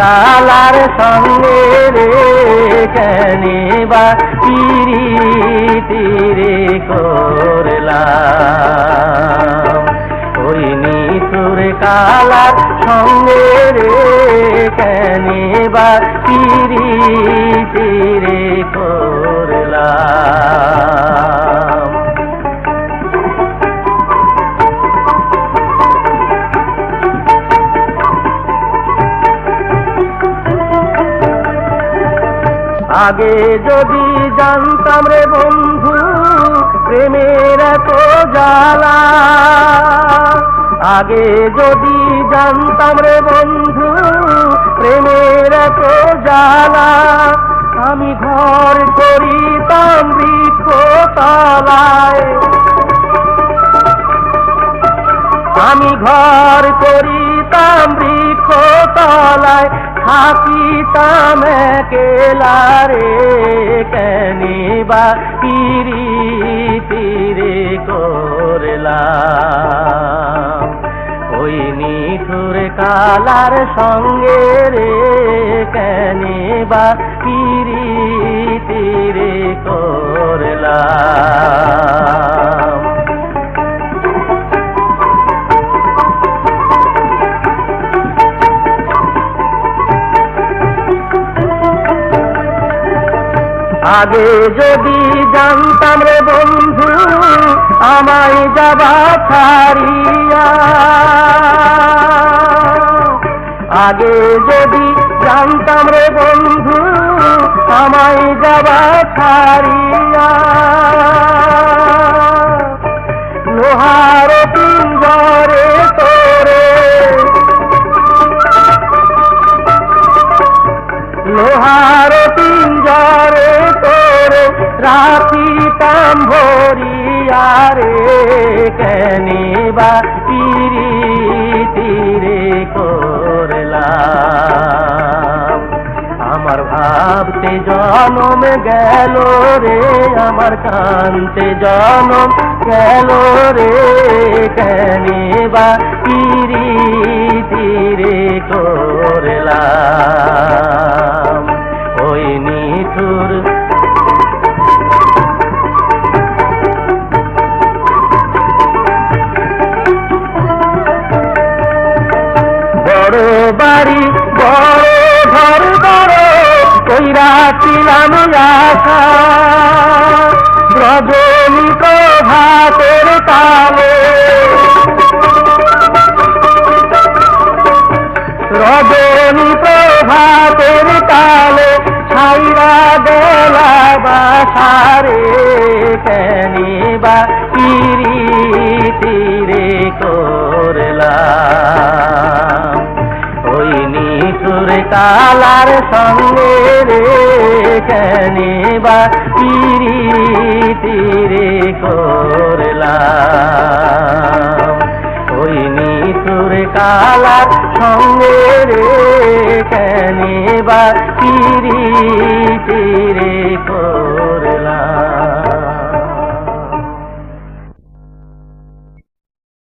Colour সঙ্গে রে কেনে বা পিরি তীরে করলাম। ওই নিতুর কালার সঙ্গে রে কেনে বা পিরি তীরে করলাম। আগে যদি জানতাম রে বন্ধু, প্রেমের এত জ্বালা। আগে যদি জানতাম রে বন্ধু, প্রেমের এত জ্বালা। আমি ঘর করিতাম বৃক্ষ তলায় আমি ঘর করিতাম বৃক্ষ তলায় থাকিতাম একেলা রে কেনিবা তিরি তীরে করলাম ওই নিঠুর কালার সঙ্গে রে কেনিবা তিরি তীরে করলাম আগে যদি জানতাম রে বন্ধু, আমায় যাবা ছাড়িয়া। আগে যদি জানতাম রে বন্ধু, আমায় যাবা ছাড়িয়া। রাখিতাম ভরিয়ারে কেনিবা তিরি তীরে করলাম। আমার ভাবতে জনম গেল রে, আমার কান্তে জনম গেল রে, কেনিবা তীরে বড় বাড়ি ঘর বড় কইরা ছিলাম আশা। রজনী প্রভাতের তালে। রজনী প্রভাতের তালে ছাইরা দেলা বাসারে কেনিবা তিরি কালার সঙ্গে রে কেনিবা তিরি তীরে করলাম। ওই নিতুর কালার সঙ্গে রে কেনিবা তিরি তীরে করলাম